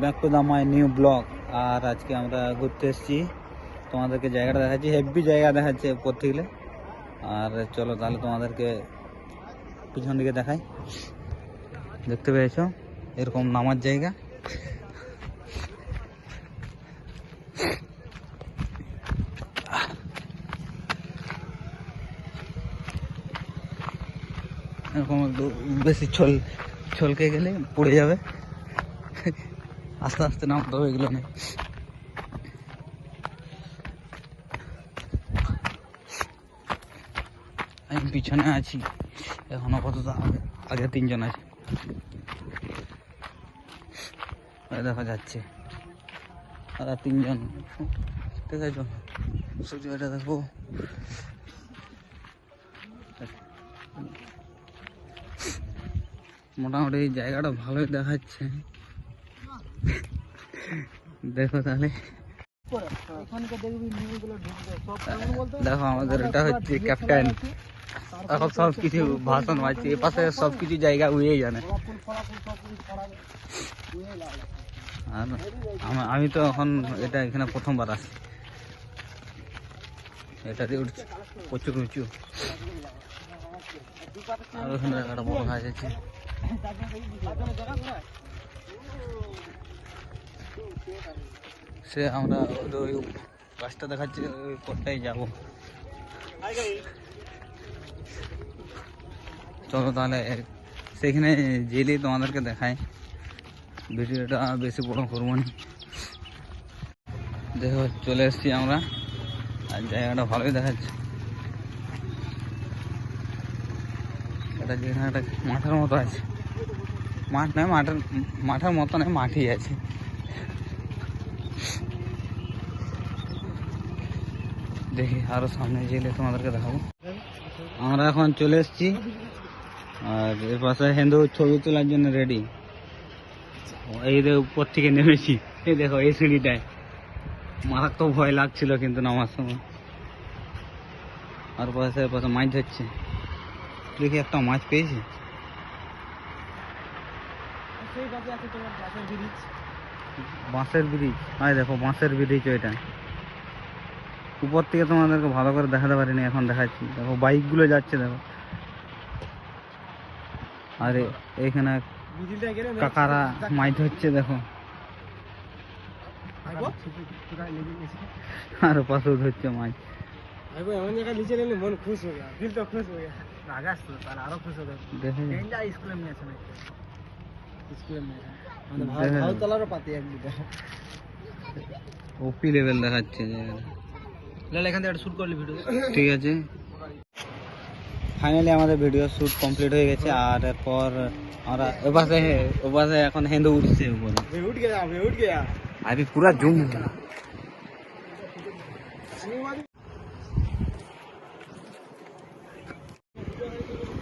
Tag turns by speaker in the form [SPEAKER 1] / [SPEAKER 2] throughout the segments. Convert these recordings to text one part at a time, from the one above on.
[SPEAKER 1] Back to the my new blog আর আজকে আমরা ঘুরতে এসেছি। তোমাদেরকে জায়গাটা দেখাচ্ছি। হেভি জায়গা দেখাচ্ছে উপর থেকে। আর চলো তাহলে তোমাদেরকে পিছন দিকে দেখাই। দেখতে পেয়েছ? এরকম নামার জায়গা। এরকম একটু বেশি ছল ছলকে গেলে পড়ে যাবে। আস্তে আস্তে নামতে হবে, এগুলো নেই। আমি পিছনে আছি, এখন আপাতত আগে- তিনজন আছে। দেখা যাচ্ছে আর তিনজন। ঠিক আছে এটা মোটামুটি জায়গাটা ভালোই দেখাচ্ছে। দেখো তাহলে। দেখো আমাদের এটা হচ্ছে ক্যাপ্টেন এখন সব কিছু ভাষণ মারছে এ পাশে সব কিছু জায়গা উড়িয়ে জানে আর আমি তো এখন এটা এখানে প্রথমবার আসি। এটা দিয়ে উঠছে, প্রচুর উঁচু। আর ওখানে একটা বড় আছে। সে আমরা ওই গাছটা দেখাচ্ছি, ওই পথটাই যাব। চলো তাহলে, সেখানে জেলে তোমাদেরকে দেখায় ভিডিওটা বেশি বড় করব না। দেখো, চলে এসেছি আমরা। আর জায়গাটা ভালোই দেখাচ্ছে। এটা যেখানে একটা মাঠের মতো আছে। মাঠ নয়, মাঠের মাঠের মতো নয়, মাঠই আছে। দেখি আরও সামনে গেলে তোমাদেরকে দেখাবো। আমরা এখন চলে এসেছি। আর এর পাশে হিন্দু ছবি তোলার জন্য রেডি এই উপর থেকে নেমেছি। এই দেখো এই সিঁড়িটায়। মারাত্মক ভয় লাগছিল কিন্তু নামার সময়। আর পাশে এর পাশে মাছ ধরছে। দেখি একটা মাছ পেয়েছি বাঁশের ব্রিজ। হয় দেখো বাঁশের ব্রিজ ওইটা। উপর থেকে তোমাদেরকে ভালো করে দেখাতে পারিনি এখন দেখাচ্ছি। দেখো বাইকগুলো যাচ্ছে দেখো। আর এ- এইখানে কাকারা মাছ ধরছে দেখো। আর পাশেও ধরছে মাছ
[SPEAKER 2] এমন জায়গায় নিচে নেমে মন খুশ হয়ে গেল দিল তো খুশ হয়ে গেল রাজা আসতো তাহলে আরও খুশ হবে
[SPEAKER 1] দেখে
[SPEAKER 2] স্কুলে নিয়েছে না স্কুলে নিয়েছে
[SPEAKER 1] দেখে
[SPEAKER 2] ভালো তলারও পাতি এক দুটা
[SPEAKER 1] ওপি লেভেল দেখাচ্ছে জায়গাটা
[SPEAKER 2] লাল এখান থেকে শুট করলি ভিডিও
[SPEAKER 1] ঠিক আছে ফাইনালি আমাদের ভিডিও শ্যুট কমপ্লিট হয়ে গেছে আর এরপর আমরা ওপাশে ওপাশে এখন হেন্দু উঠছে উপরে
[SPEAKER 2] मैं उठ गया मैं उठ गया
[SPEAKER 1] আরে পুরা জুম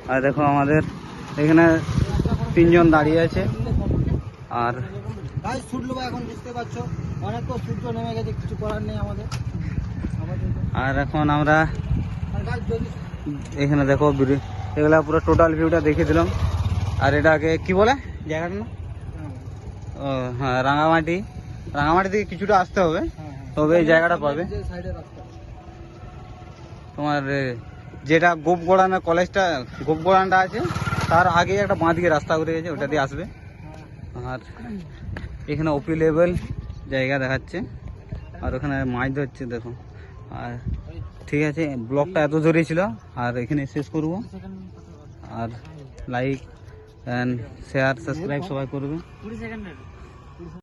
[SPEAKER 1] আর দেখো আমাদের এখানে তিনজন দাঁড়িয়ে আছে। আর
[SPEAKER 2] ছুটলো এখন বুঝতে পারছ। অনেক তো সূর্য নেমে গেছে কিছু করার নেই আমাদের।
[SPEAKER 1] আর এখন আমরা এখানে দেখো ব্রি- এগুলা পুরো টোটাল ভিউটা দেখিয়ে দিলাম। আর এটাকে কি বলে? জায়গাটার নাম? ও হ্যাঁ রাঙামাটি। রাঙামাটি থেকে কিছুটা আসতে হবে।
[SPEAKER 2] হ্যাঁ হ্যাঁ।
[SPEAKER 1] তবে এই জায়গাটা পাবে। তোমার যেটা গোপগড়ানা কলেজটা গোপগড়ানটা আছে তার আগে একটা বাঁ দিকে রাস্তা করে গেছে, ওটা দিয়ে আসবে। আর এখানে ওপি লেভেল জায়গা দেখাচ্ছে। আর ওখানে মাছ ধরছে, দেখো। আর ঠিক আছে ব্লগটা এত জোরে ছিল, আর এখানে শেষ করব। আর লাইক অ্যান্ড শেয়ার সাবস্ক্রাইব সবাই করবে।